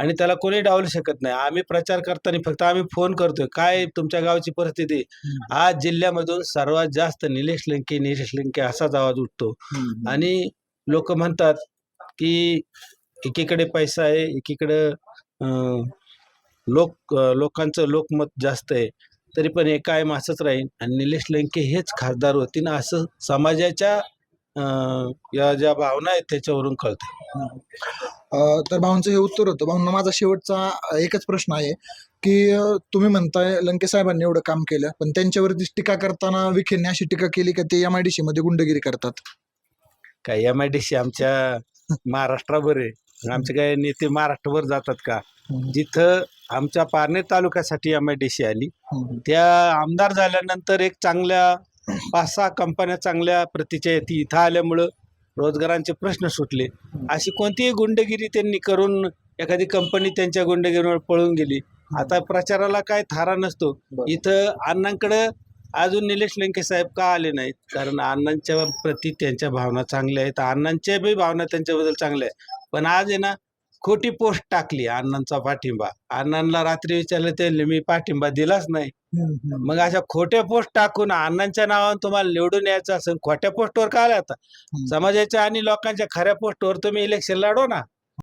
आणि त्याला कोणी डावलू शकत नाही. आम्ही प्रचार करताना फक्त आम्ही फोन करतोय. काय तुमच्या गावची परिस्थिती? आज जिल्ह्यामधून सर्वात जास्त निलेश लंके निलेश लंके असाच आवाज उठतो. आणि लोक म्हणतात की एकीकडे पैसा आहे एकीकडे लोक लोकांचं लोकमत जास्त आहे. तरी पण हे कायम असंच राहील. आणि निलेश लंके हेच खासदार होतील असं समाजाच्या अं, या ज्या भावना आहेत त्याच्यावरून कळतं. अं, तर भाऊंचं हे उत्तर होतं. भाऊंना माझा शेवटचा अं, एकच प्रश्न आहे की अं, तुम्ही म्हणताय लंके साहेबांनी एवढं काम केलं पण त्यांच्यावरती टीका करताना विखेंनी अशी टीका केली का ते एम आय डी सी मध्ये गुंडगिरी करतात? काय एम आय डी सी आमच्या महाराष्ट्राभर आहे. आमचे काय नेते महाराष्ट्रभर जातात का? जिथं आमच्या पारनेर तालुक्यासाठी एम आय डी सी आली. त्या आमदार झाल्यानंतर एक चांगल्या पाच सहा कंपन्या चांगल्या प्रतीच्या येते इथं आल्यामुळं रोजगारांचे प्रश्न सुटले. अशी कोणतीही गुंडगिरी त्यांनी करून एखादी कंपनी त्यांच्या गुंडगिरीवर पळून गेली. आता प्रचाराला काय थारा नसतो. इथं अण्णांकडं अजून निलेश लंके साहेब का आले नाहीत? कारण अण्णांच्या प्रती त्यांच्या भावना चांगल्या आहेत. अण्णांच्या बी भावना त्यांच्याबद्दल चांगल्या आहेत. पण आज आहे ना खोटी पोस्ट टाकली अण्णांचा पाठिंबा. अण्णांना रात्री विचारलं ते मी पाठिंबा दिलाच नाही. मग अशा खोट्या पोस्ट टाकून अण्णांच्या नावानं तुम्हाला निवडून यायचं असेल खोट्या पोस्टवर काय आले आता. समाजाच्या आणि लोकांच्या खऱ्या पोस्टवर तुम्ही इलेक्शन लढवा ना.